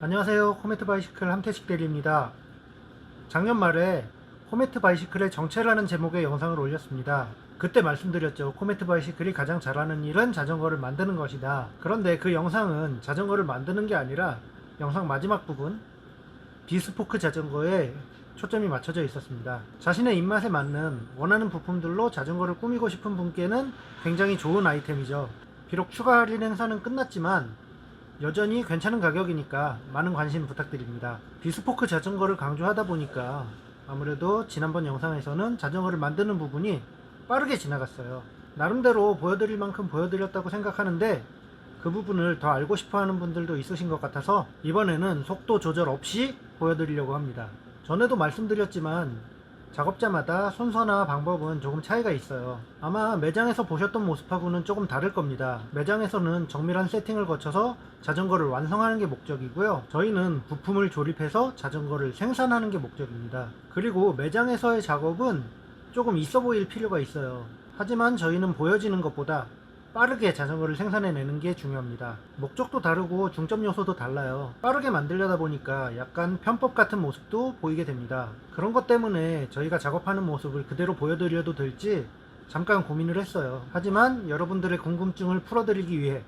안녕하세요. 코메트 바이시클 함태식 대리입니다. 작년 말에 코메트 바이시클의 정체라는 제목의 영상을 올렸습니다. 그때 말씀드렸죠. 코메트 바이시클이 가장 잘하는 일은 자전거를 만드는 것이다. 그런데 그 영상은 자전거를 만드는 게 아니라 영상 마지막 부분 비스포크 자전거에 초점이 맞춰져 있었습니다. 자신의 입맛에 맞는 원하는 부품들로 자전거를 꾸미고 싶은 분께는 굉장히 좋은 아이템이죠. 비록 추가 할인 행사는 끝났지만 여전히 괜찮은 가격이니까 많은 관심 부탁드립니다. 비스포크 자전거를 강조하다 보니까 아무래도 지난번 영상에서는 자전거를 만드는 부분이 빠르게 지나갔어요. 나름대로 보여드릴 만큼 보여드렸다고 생각하는데 그 부분을 더 알고 싶어 하는 분들도 있으신 것 같아서 이번에는 속도 조절 없이 보여드리려고 합니다. 전에도 말씀드렸지만 작업자마다 순서나 방법은 조금 차이가 있어요. 아마 매장에서 보셨던 모습하고는 조금 다를 겁니다. 매장에서는 정밀한 세팅을 거쳐서 자전거를 완성하는 게 목적이고요. 저희는 부품을 조립해서 자전거를 생산하는 게 목적입니다. 그리고 매장에서의 작업은 조금 있어 보일 필요가 있어요. 하지만 저희는 보여지는 것보다 빠르게 자전거를 생산해내는 게 중요합니다. 목적도 다르고 중점 요소도 달라요. 빠르게 만들려다 보니까 약간 편법 같은 모습도 보이게 됩니다. 그런 것 때문에 저희가 작업하는 모습을 그대로 보여드려도 될지 잠깐 고민을 했어요. 하지만 여러분들의 궁금증을 풀어드리기 위해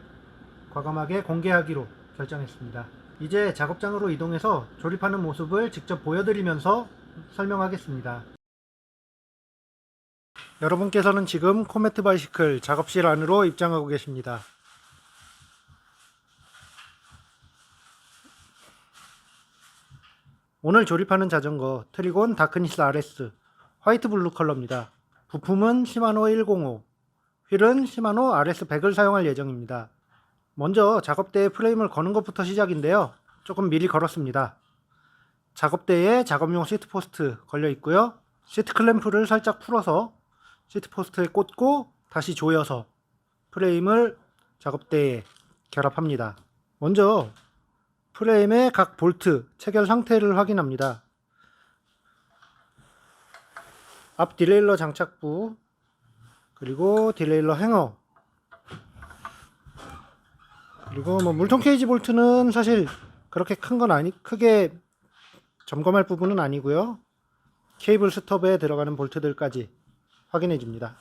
과감하게 공개하기로 결정했습니다. 이제 작업장으로 이동해서 조립하는 모습을 직접 보여드리면서 설명하겠습니다. 여러분께서는 지금 코메트 바이시클 작업실 안으로 입장하고 계십니다. 오늘 조립하는 자전거 트리곤 다크니스 RS 화이트 블루 컬러입니다. 부품은 시마노 105, 휠은 시마노 RS 100을 사용할 예정입니다. 먼저 작업대에 프레임을 거는 것부터 시작인데요. 조금 미리 걸었습니다. 작업대에 작업용 시트 포스트 걸려 있고요. 시트 클램프를 살짝 풀어서 시트 포스트에 꽂고 다시 조여서 프레임을 작업대에 결합합니다. 먼저 프레임의 각 볼트 체결 상태를 확인합니다. 앞 디레일러 장착부 그리고 디레일러 행어 그리고 뭐 물통 케이지 볼트는 사실 그렇게 큰 건 아니 크게 점검할 부분은 아니고요. 케이블 스톱에 들어가는 볼트들까지 확인해 줍니다.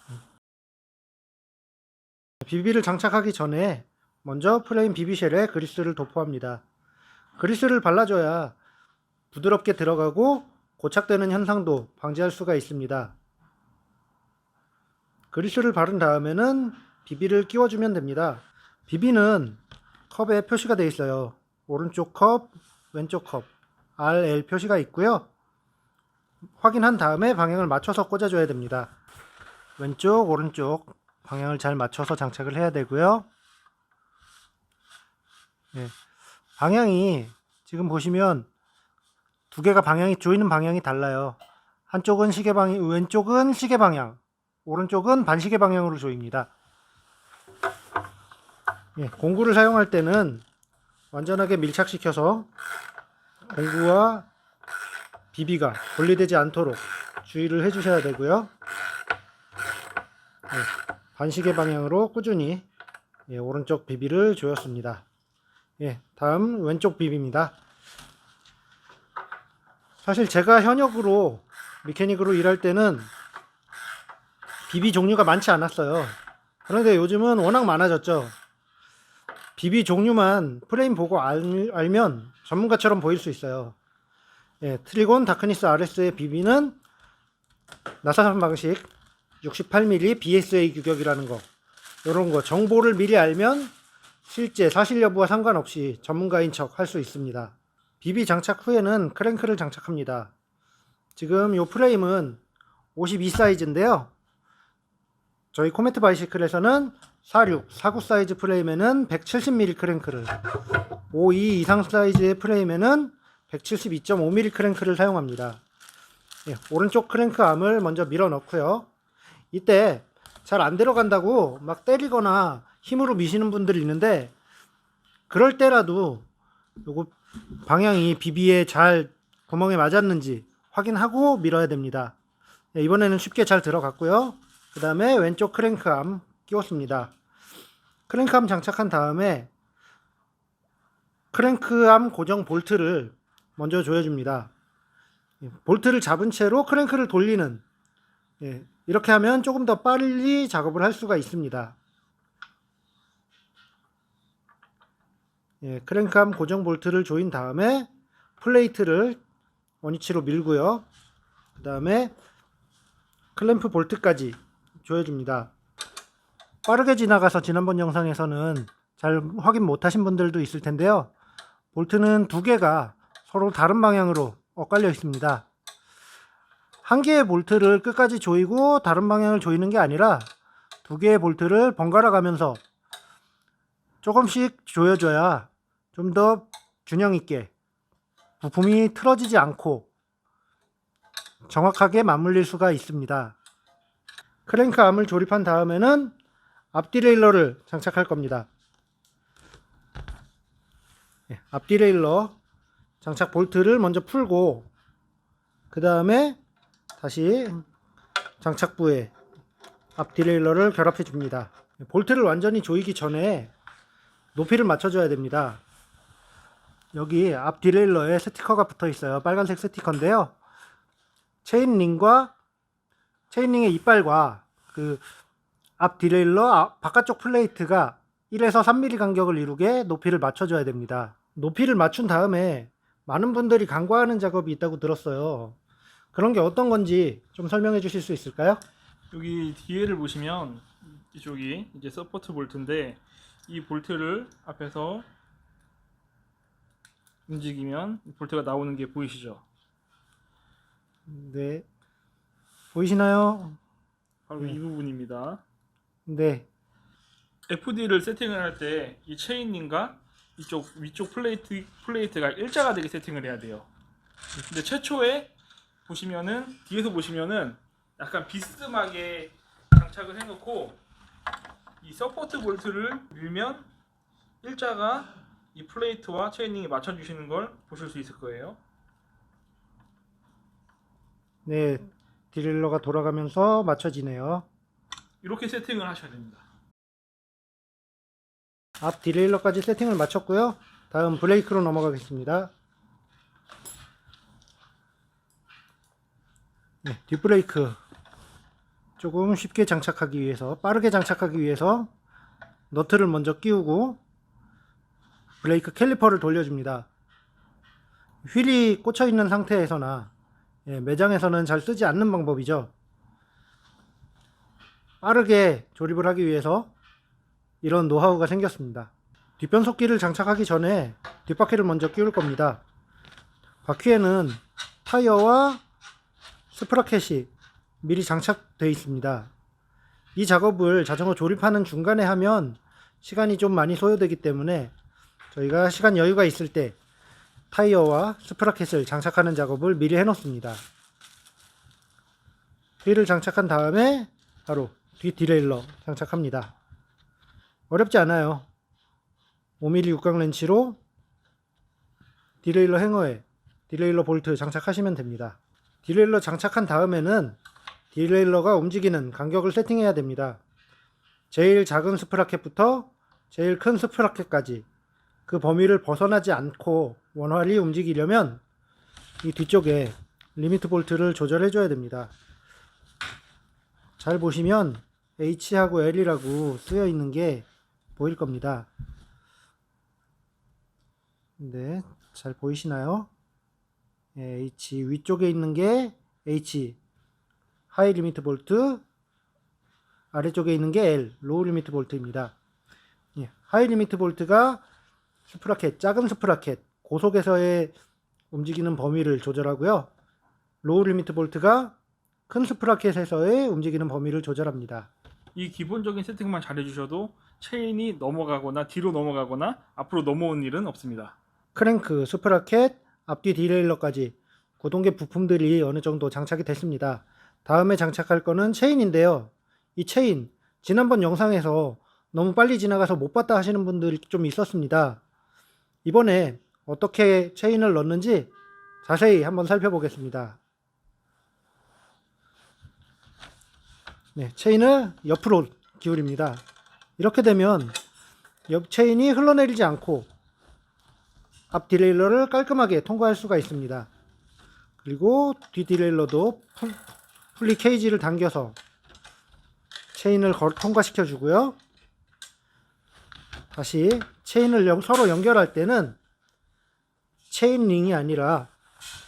비비를 장착하기 전에 먼저 프레임 비비쉘에 그리스를 도포합니다. 그리스를 발라줘야 부드럽게 들어가고 고착되는 현상도 방지할 수가 있습니다. 그리스를 바른 다음에는 비비를 끼워주면 됩니다. 비비는 컵에 표시가 되어 있어요. 오른쪽 컵, 왼쪽 컵, RL 표시가 있고요. 확인한 다음에 방향을 맞춰서 꽂아줘야 됩니다. 왼쪽, 오른쪽 방향을 잘 맞춰서 장착을 해야 되고요. 네. 방향이 지금 보시면 두 개가 방향이 조이는 방향이 달라요. 한쪽은 시계 방향, 왼쪽은 시계 방향, 오른쪽은 반시계 방향으로 조입니다. 예, 공구를 사용할 때는 완전하게 밀착시켜서 공구와 비비가 분리되지 않도록 주의를 해주셔야 되고요. 예, 반시계 방향으로 꾸준히 예, 오른쪽 비비를 조였습니다. 예, 다음 왼쪽 비비입니다. 사실 제가 현역으로 메케닉으로 일할 때는 비비 종류가 많지 않았어요. 그런데 요즘은 워낙 많아졌죠. 비비 종류만 프레임 보고 알, 알면 전문가처럼 보일 수 있어요. 예, 트리곤 다크니스 RS의 비비는 나사산 방식 68mm BSA 규격이라는 거 이런 거 정보를 미리 알면 실제 사실 여부와 상관없이 전문가인 척 할 수 있습니다. 비비 장착 후에는 크랭크를 장착합니다. 지금 이 프레임은 52 사이즈인데요. 저희 코메트 바이시클에서는 46, 49 사이즈 프레임에는 170mm 크랭크를 52 이상 사이즈의 프레임에는 172.5mm 크랭크를 사용합니다. 예, 오른쪽 크랭크 암을 먼저 밀어 넣고요. 이때 잘 안 들어간다고 막 때리거나 힘으로 미시는 분들이 있는데 그럴 때라도 요거 방향이 비비에 잘 구멍에 맞았는지 확인하고 밀어야 됩니다. 예, 이번에는 쉽게 잘 들어갔고요. 그 다음에 왼쪽 크랭크암 끼웠습니다. 크랭크암 장착한 다음에 크랭크암 고정 볼트를 먼저 조여줍니다. 예, 볼트를 잡은 채로 크랭크를 돌리는 예, 이렇게 하면 조금 더 빨리 작업을 할 수가 있습니다. 예, 크랭크암 고정 볼트를 조인 다음에 플레이트를 원위치로 밀고요. 그 다음에 클램프 볼트까지 조여줍니다. 빠르게 지나가서 지난번 영상에서는 잘 확인 못하신 분들도 있을 텐데요. 볼트는 두 개가 서로 다른 방향으로 엇갈려 있습니다. 한 개의 볼트를 끝까지 조이고 다른 방향을 조이는 게 아니라 두 개의 볼트를 번갈아 가면서 조금씩 조여줘야 좀 더 균형 있게 부품이 틀어지지 않고 정확하게 맞물릴 수가 있습니다. 크랭크 암을 조립한 다음에는 앞뒤 레일러를 장착할 겁니다. 예, 앞뒤 레일러 장착 볼트를 먼저 풀고 그 다음에 다시 장착부에 앞뒤 레일러를 결합해 줍니다. 볼트를 완전히 조이기 전에 높이를 맞춰줘야 됩니다. 여기 앞 디레일러에 스티커가 붙어 있어요. 빨간색 스티커인데요. 체인링과 체인링의 이빨과 그 앞 디레일러 앞- 바깥쪽 플레이트가 1에서 3mm 간격을 이루게 높이를 맞춰줘야 됩니다. 높이를 맞춘 다음에 많은 분들이 간과하는 작업이 있다고 들었어요. 그런 게 어떤 건지 좀 설명해 주실 수 있을까요? 여기 뒤에를 보시면 이쪽이 이제 서포트 볼트인데 이 볼트를 앞에서 움직이면 볼트가 나오는 게 보이시죠? 네. 보이시나요? 바로 네. 이 부분입니다. 네. FD를 세팅을 할 때 이 체인링과 이쪽 위쪽 플레이트 플레이트가 일자가 되게 세팅을 해야 돼요. 근데 최초에 보시면은 뒤에서 보시면은 약간 비스듬하게 장착을 해놓고 이 서포트 볼트를 밀면 일자가 이 플레이트와 체인링이 맞춰주시는 걸 보실 수 있을 거예요. 네. 디레일러가 돌아가면서 맞춰지네요. 이렇게 세팅을 하셔야 됩니다. 앞 디레일러까지 세팅을 마쳤고요. 다음 브레이크로 넘어가겠습니다. 네, 뒷브레이크 조금 쉽게 장착하기 위해서 빠르게 장착하기 위해서 너트를 먼저 끼우고 브레이크 캘리퍼를 돌려줍니다. 휠이 꽂혀 있는 상태에서나 예, 매장에서는 잘 쓰지 않는 방법이죠. 빠르게 조립을 하기 위해서 이런 노하우가 생겼습니다. 뒷변속기를 장착하기 전에 뒷바퀴를 먼저 끼울 겁니다. 바퀴에는 타이어와 스프라켓이 미리 장착되어 있습니다. 이 작업을 자전거 조립하는 중간에 하면 시간이 좀 많이 소요되기 때문에 저희가 시간 여유가 있을 때 타이어와 스프라켓을 장착하는 작업을 미리 해놓습니다. 휠을 장착한 다음에 바로 뒤 디레일러 장착합니다. 어렵지 않아요. 5mm 육각 렌치로 디레일러 행어에 디레일러 볼트 장착하시면 됩니다. 디레일러 장착한 다음에는 디레일러가 움직이는 간격을 세팅해야 됩니다. 제일 작은 스프라켓부터 제일 큰 스프라켓까지 그 범위를 벗어나지 않고 원활히 움직이려면 이 뒤쪽에 리미트 볼트를 조절해 줘야 됩니다. 잘 보시면 H하고 L이라고 쓰여 있는 게 보일 겁니다. 네, 잘 보이시나요? 예, H 위쪽에 있는 게 H 하이 리미트 볼트, 아래쪽에 있는 게 L 로우 리미트 볼트입니다. 예, 하이 리미트 볼트가 스프라켓 작은 스프라켓 고속에서의 움직이는 범위를 조절하고요. 로우 리미트 볼트가 큰 스프라켓에서의 움직이는 범위를 조절합니다. 이 기본적인 세팅만 잘 해주셔도 체인이 넘어가거나 뒤로 넘어가거나 앞으로 넘어온 일은 없습니다. 크랭크, 스프라켓, 앞뒤 디레일러까지 구동계 부품들이 어느 정도 장착이 됐습니다. 다음에 장착할 거는 체인인데요. 이 체인, 지난번 영상에서 너무 빨리 지나가서 못 봤다 하시는 분들이 좀 있었습니다. 이번에 어떻게 체인을 넣는지 자세히 한번 살펴보겠습니다. 네, 체인을 옆으로 기울입니다. 이렇게 되면 옆 체인이 흘러내리지 않고 앞 디레일러를 깔끔하게 통과할 수가 있습니다. 그리고 뒤 디레일러도 풀- 풀리 케이지를 당겨서 체인을 걸- 통과시켜 주고요. 다시 체인을 연- 서로 연결할 때는 체인 링이 아니라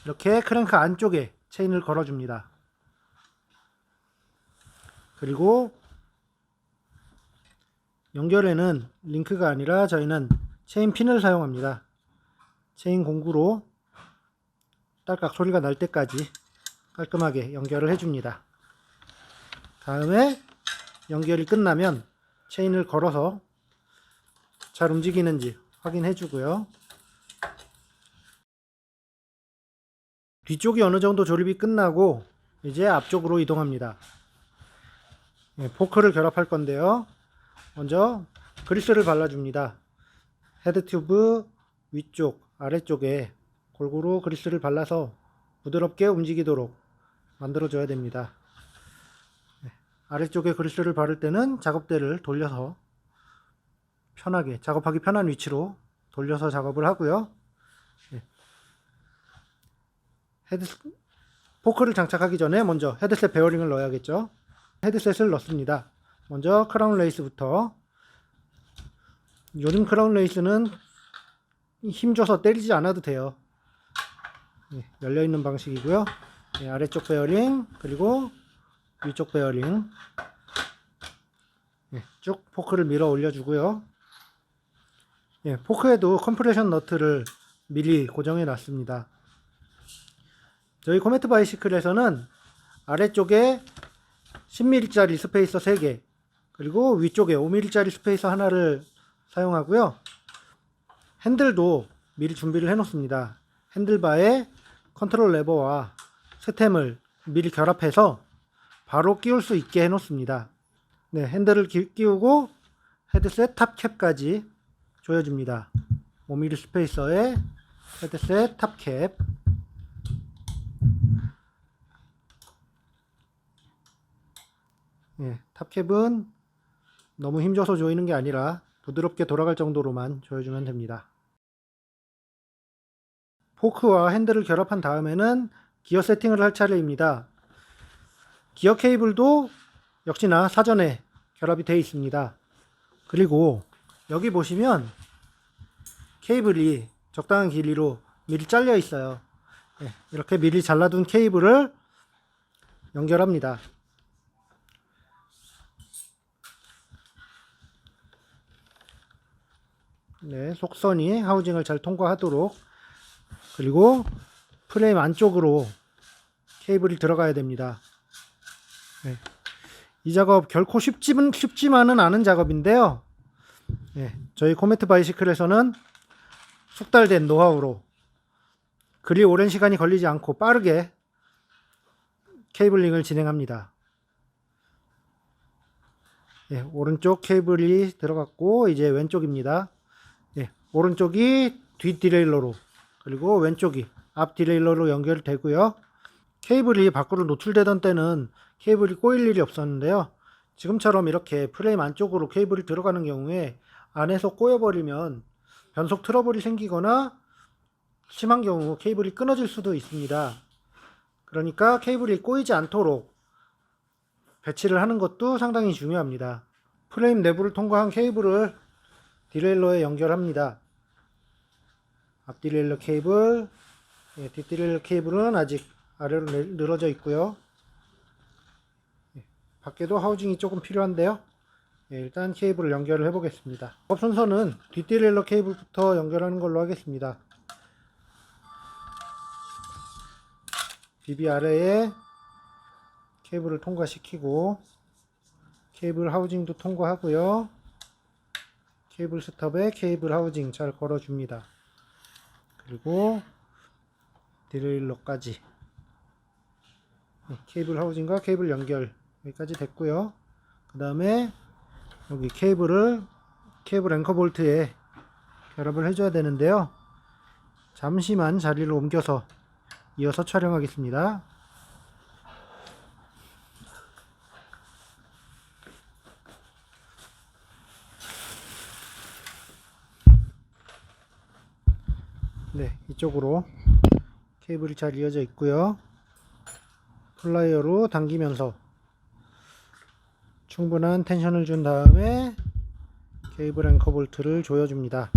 이렇게 크랭크 안쪽에 체인을 걸어 줍니다. 그리고 연결에는 링크가 아니라 저희는 체인 핀을 사용합니다. 체인 공구로 딸깍 소리가 날 때까지 깔끔하게 연결을 해줍니다. 다음에 연결이 끝나면 체인을 걸어서 잘 움직이는지 확인해 주고요. 뒤쪽이 어느 정도 조립이 끝나고 이제 앞쪽으로 이동합니다. 예, 포크를 결합할 건데요. 먼저 그리스를 발라줍니다. 헤드 튜브 위쪽, 아래쪽에 골고루 그리스를 발라서 부드럽게 움직이도록 만들어 줘야 됩니다. 네, 아래쪽에 그리스를 바를 때는 작업대를 돌려서 편하게, 작업하기 편한 위치로 돌려서 작업을 하고요. 네. 헤드, 포크를 장착하기 전에 먼저 헤드셋 베어링을 넣어야겠죠. 헤드셋을 넣습니다. 먼저 크라운 레이스부터 요즘 크라운 레이스는 힘줘서 때리지 않아도 돼요. 예, 열려 있는 방식이고요. 예, 아래쪽 베어링 그리고 위쪽 베어링 예, 쭉 포크를 밀어 올려주고요. 예, 포크에도 컴프레션 너트를 미리 고정해 놨습니다. 저희 코메트 바이시클에서는 아래쪽에 10mm짜리 스페이서 3개 그리고 위쪽에 5mm짜리 스페이서 하나를 사용하고요. 핸들도 미리 준비를 해 놓습니다. 핸들바에 컨트롤 레버와 스템을 미리 결합해서 바로 끼울 수 있게 해 놓습니다. 네, 핸들을 끼, 끼우고 헤드셋 탑캡까지 조여줍니다. 5mm 스페이서에 헤드셋 탑캡 예, 탑캡은 너무 힘줘서 조이는 게 아니라 부드럽게 돌아갈 정도로만 조여주면 됩니다. 포크와 핸들을 결합한 다음에는 기어 세팅을 할 차례입니다. 기어 케이블도 역시나 사전에 결합이 되어 있습니다. 그리고 여기 보시면 케이블이 적당한 길이로 미리 잘려 있어요. 예, 이렇게 미리 잘라둔 케이블을 연결합니다. 네, 속선이 하우징을 잘 통과하도록 그리고 프레임 안쪽으로 케이블이 들어가야 됩니다. 네, 이 작업 결코 쉽지는 쉽지만은 않은 작업인데요. 네, 저희 코메트 바이시클에서는 숙달된 노하우로 그리 오랜 시간이 걸리지 않고 빠르게 케이블링을 진행합니다. 예, 오른쪽 케이블이 들어갔고 이제 왼쪽입니다. 예, 오른쪽이 뒷 디레일러로 그리고 왼쪽이 앞 디레일러로 연결되고요. 케이블이 밖으로 노출되던 때는 케이블이 꼬일 일이 없었는데요. 지금처럼 이렇게 프레임 안쪽으로 케이블이 들어가는 경우에 안에서 꼬여버리면 변속 트러블이 생기거나 심한 경우 케이블이 끊어질 수도 있습니다. 그러니까 케이블이 꼬이지 않도록 배치를 하는 것도 상당히 중요합니다. 프레임 내부를 통과한 케이블을 디레일러에 연결합니다. 앞 디레일러 케이블, 예, 뒷 디레일러 케이블은 아직 아래로 내- 늘어져 있고요. 예, 밖에도 하우징이 조금 필요한데요. 예, 일단 케이블을 연결을 해 보겠습니다. 작업 순서는 뒷 디레일러 케이블부터 연결하는 걸로 하겠습니다. 비비 아래에 케이블을 통과시키고 케이블 하우징도 통과하고요. 케이블 스톱에 케이블 하우징 잘 걸어줍니다. 그리고 디레일러까지 네, 케이블 하우징과 케이블 연결 여기까지 됐고요. 그 다음에 여기 케이블을 케이블 앵커 볼트에 결합을 해줘야 되는데요. 잠시만 자리를 옮겨서 이어서 촬영하겠습니다. 네, 이쪽으로 케이블이 잘 이어져 있고요. 플라이어로 당기면서 충분한 텐션을 준 다음에 케이블 앵커 볼트를 조여줍니다.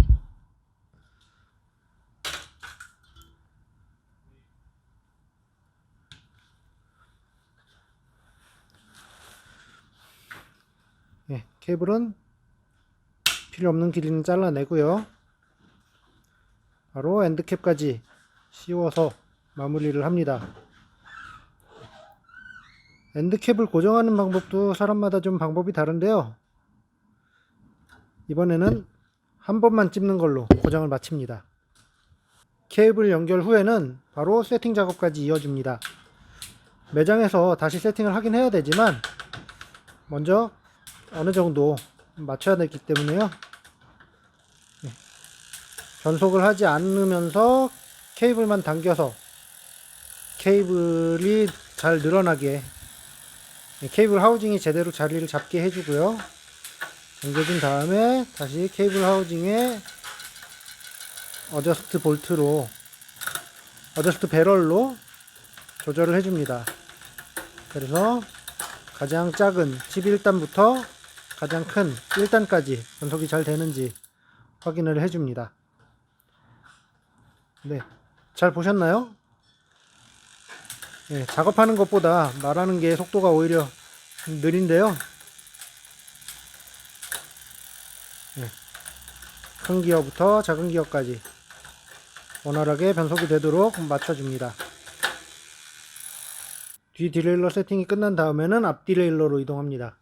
예, 케이블은 필요 없는 길이는 잘라내고요. 바로 엔드캡까지 씌워서 마무리를 합니다. 엔드캡을 고정하는 방법도 사람마다 좀 방법이 다른데요. 이번에는 한 번만 찝는 걸로 고정을 마칩니다. 케이블 연결 후에는 바로 세팅 작업까지 이어줍니다. 매장에서 다시 세팅을 하긴 해야 되지만 먼저 어느 정도 맞춰야 되기 때문에요. 네. 변속을 하지 않으면서 케이블만 당겨서 케이블이 잘 늘어나게 네, 케이블 하우징이 제대로 자리를 잡게 해주고요. 당겨준 다음에 다시 케이블 하우징에 어저스트 볼트로 어저스트 배럴로 조절을 해줍니다. 그래서 가장 작은 11단부터 가장 큰 1단까지 변속이 잘 되는지 확인을 해줍니다. 네, 잘 보셨나요? 네, 작업하는 것보다 말하는 게 속도가 오히려 느린데요. 네, 큰 기어부터 작은 기어까지 원활하게 변속이 되도록 맞춰줍니다. 뒤 디레일러 세팅이 끝난 다음에는 앞 디레일러로 이동합니다.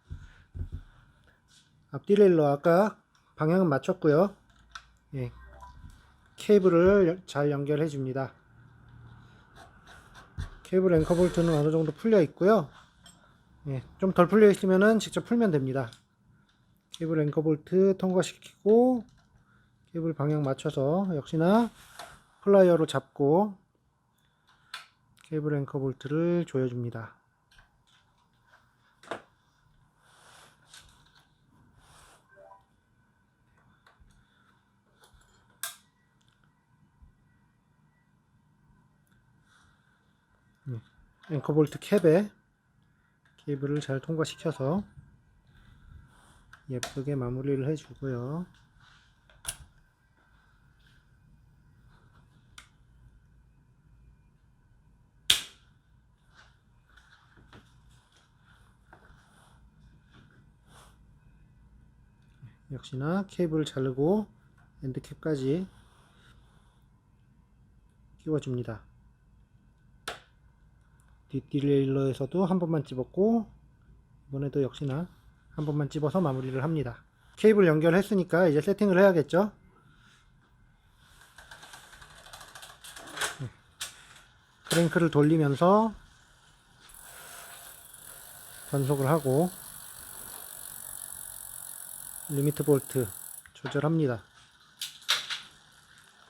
앞 디레일러 아까 방향은 맞췄고요. 예, 케이블을 여- 잘 연결해 줍니다. 케이블 앵커 볼트는 어느 정도 풀려 있고요. 예, 좀 덜 풀려 있으면은 직접 풀면 됩니다. 케이블 앵커 볼트 통과시키고 케이블 방향 맞춰서 역시나 플라이어로 잡고 케이블 앵커 볼트를 조여줍니다. 앵커 볼트 캡에 케이블을 잘 통과시켜서 예쁘게 마무리를 해주고요. 역시나 케이블을 자르고 엔드캡까지 끼워줍니다. 뒷딜레일러에서도 한 번만 집었고 이번에도 역시나 한 번만 집어서 마무리를 합니다. 케이블 연결했으니까 이제 세팅을 해야겠죠? 네. 크랭크를 돌리면서 변속을 하고 리미트 볼트 조절합니다.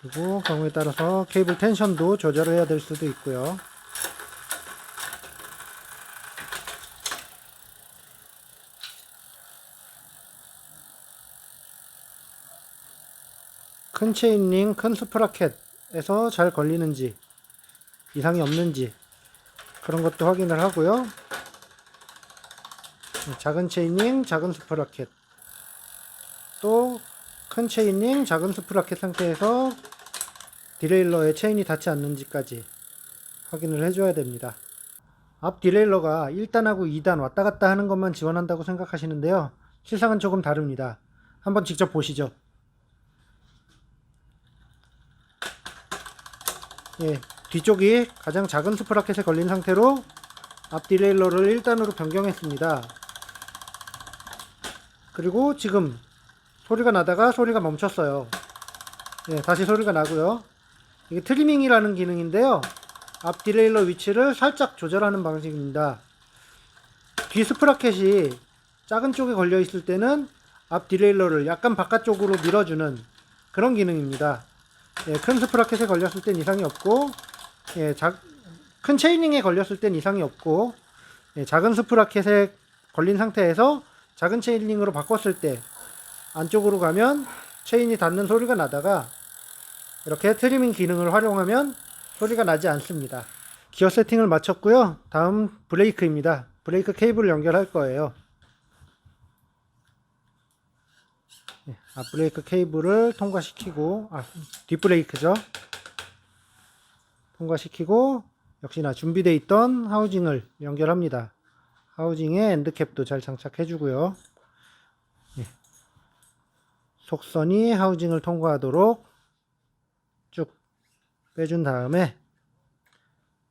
그리고 경우에 따라서 케이블 텐션도 조절해야 될 수도 있고요. 큰 체인링, 큰 스프라켓에서 잘 걸리는지 이상이 없는지 그런 것도 확인을 하고요. 작은 체인링, 작은 스프라켓 또 큰 체인링, 작은 스프라켓 상태에서 디레일러에 체인이 닿지 않는지까지 확인을 해줘야 됩니다. 앞 디레일러가 1단하고 2단 왔다 갔다 하는 것만 지원한다고 생각하시는데요. 실상은 조금 다릅니다. 한번 직접 보시죠. 예, 뒤쪽이 가장 작은 스프라켓에 걸린 상태로 앞 디레일러를 1단으로 변경했습니다. 그리고 지금 소리가 나다가 소리가 멈췄어요. 예, 다시 소리가 나고요. 이게 트리밍이라는 기능인데요. 앞 디레일러 위치를 살짝 조절하는 방식입니다. 뒤 스프라켓이 작은 쪽에 걸려 있을 때는 앞 디레일러를 약간 바깥쪽으로 밀어주는 그런 기능입니다. 예, 큰 스프라켓에 걸렸을 땐 이상이 없고, 예, 작, 큰 체이닝에 걸렸을 땐 이상이 없고, 예, 작은 스프라켓에 걸린 상태에서 작은 체이닝으로 바꿨을 때 안쪽으로 가면 체인이 닿는 소리가 나다가 이렇게 트리밍 기능을 활용하면 소리가 나지 않습니다. 기어 세팅을 마쳤고요. 다음 브레이크입니다. 브레이크 케이블을 연결할 거예요. 네, 앞 브레이크 케이블을 통과시키고 아, 뒷브레이크죠. 통과시키고 역시나 준비되어 있던 하우징을 연결합니다. 하우징에 엔드캡도 잘 장착해 주고요. 예. 속선이 하우징을 통과하도록 쭉 빼준 다음에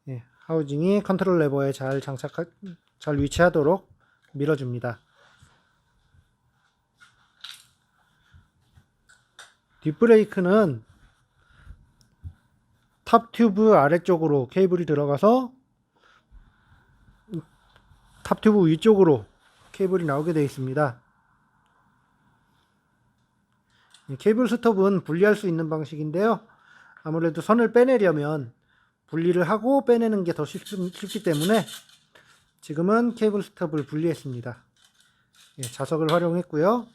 예, 하우징이 컨트롤 레버에 잘 장착 잘 위치하도록 밀어줍니다. 뒷브레이크는 탑 튜브 아래쪽으로 케이블이 들어가서 탑 튜브 위쪽으로 케이블이 나오게 되어 있습니다. 이 케이블 스톱은 분리할 수 있는 방식인데요. 아무래도 선을 빼내려면 분리를 하고 빼내는 게 더 쉽기 때문에 지금은 케이블 스톱을 분리했습니다. 예, 자석을 활용했고요.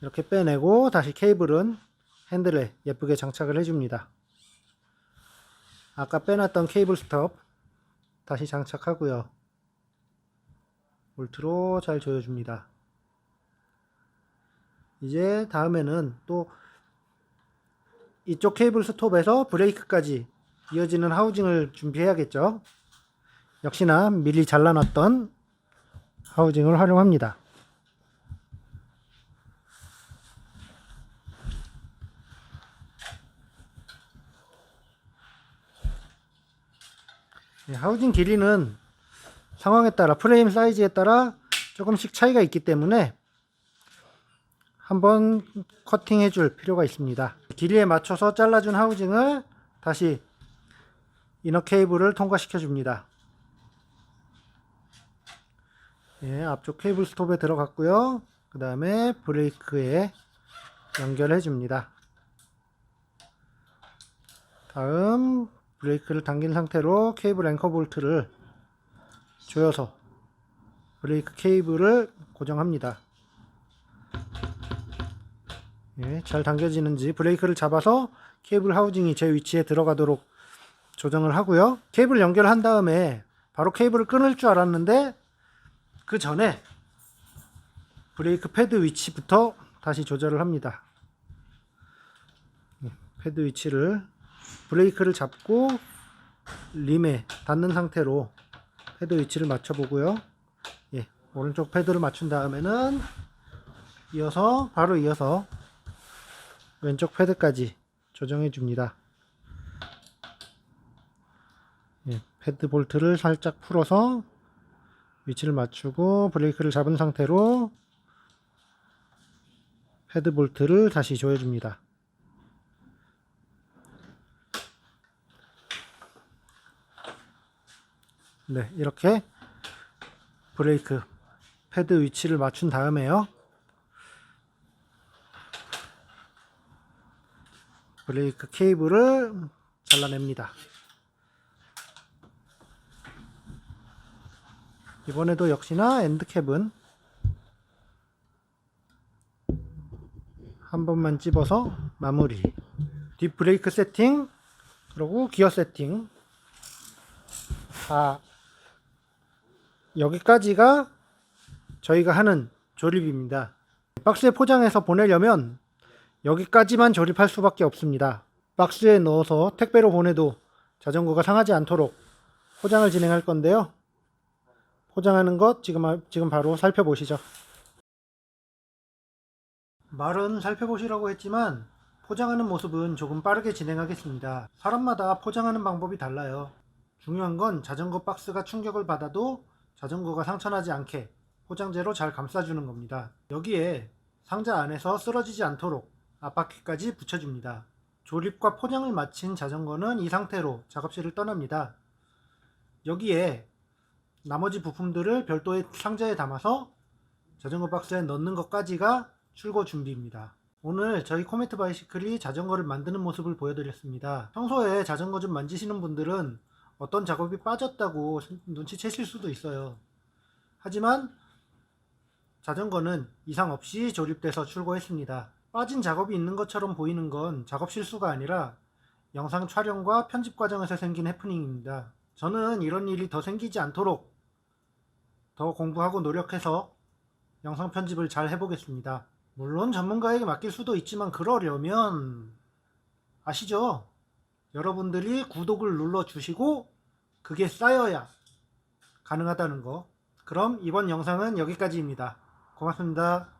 이렇게 빼내고 다시 케이블은 핸들에 예쁘게 장착을 해줍니다. 아까 빼놨던 케이블 스톱 다시 장착하고요. 볼트로 잘 조여줍니다. 이제 다음에는 또 이쪽 케이블 스톱에서 브레이크까지 이어지는 하우징을 준비해야겠죠. 역시나 미리 잘라놨던 하우징을 활용합니다. 하우징 길이는 상황에 따라 프레임 사이즈에 따라 조금씩 차이가 있기 때문에 한번 커팅해 줄 필요가 있습니다. 길이에 맞춰서 잘라준 하우징을 다시 이너 케이블을 통과시켜 줍니다. 예, 앞쪽 케이블 스톱에 들어갔고요. 그 다음에 브레이크에 연결해 줍니다. 다음 브레이크를 당긴 상태로 케이블 앵커 볼트를 조여서 브레이크 케이블을 고정합니다. 예, 잘 당겨지는지 브레이크를 잡아서 케이블 하우징이 제 위치에 들어가도록 조정을 하고요. 케이블 연결한 다음에 바로 케이블을 끊을 줄 알았는데 그 전에 브레이크 패드 위치부터 다시 조절을 합니다. 예, 패드 위치를 브레이크를 잡고 림에 닿는 상태로 패드 위치를 맞춰 보고요. 예, 오른쪽 패드를 맞춘 다음에는 이어서 바로 이어서 왼쪽 패드까지 조정해 줍니다. 예, 패드 볼트를 살짝 풀어서 위치를 맞추고 브레이크를 잡은 상태로 패드 볼트를 다시 조여줍니다. 네, 이렇게 브레이크 패드 위치를 맞춘 다음에요. 브레이크 케이블을 잘라냅니다. 이번에도 역시나 엔드캡은 한 번만 찝어서 마무리. 뒷 브레이크 세팅, 그리고 기어 세팅. 다 여기까지가 저희가 하는 조립입니다. 박스에 포장해서 보내려면 여기까지만 조립할 수밖에 없습니다. 박스에 넣어서 택배로 보내도 자전거가 상하지 않도록 포장을 진행할 건데요. 포장하는 것 지금 지금 바로 살펴보시죠. 말은 살펴보시라고 했지만 포장하는 모습은 조금 빠르게 진행하겠습니다. 사람마다 포장하는 방법이 달라요. 중요한 건 자전거 박스가 충격을 받아도 자전거가 상처나지 않게 포장재로 잘 감싸주는 겁니다. 여기에 상자 안에서 쓰러지지 않도록 앞바퀴까지 붙여줍니다. 조립과 포장을 마친 자전거는 이 상태로 작업실을 떠납니다. 여기에 나머지 부품들을 별도의 상자에 담아서 자전거 박스에 넣는 것까지가 출고 준비입니다. 오늘 저희 코메트 바이시클이 자전거를 만드는 모습을 보여드렸습니다. 평소에 자전거 좀 만지시는 분들은 어떤 작업이 빠졌다고 눈치채실 수도 있어요. 하지만 자전거는 이상 없이 조립돼서 출고했습니다. 빠진 작업이 있는 것처럼 보이는 건 작업 실수가 아니라 영상 촬영과 편집 과정에서 생긴 해프닝입니다. 저는 이런 일이 더 생기지 않도록 더 공부하고 노력해서 영상 편집을 잘 해보겠습니다. 물론 전문가에게 맡길 수도 있지만 그러려면 아시죠? 여러분들이 구독을 눌러주시고 그게 쌓여야 가능하다는 거. 그럼 이번 영상은 여기까지입니다. 고맙습니다.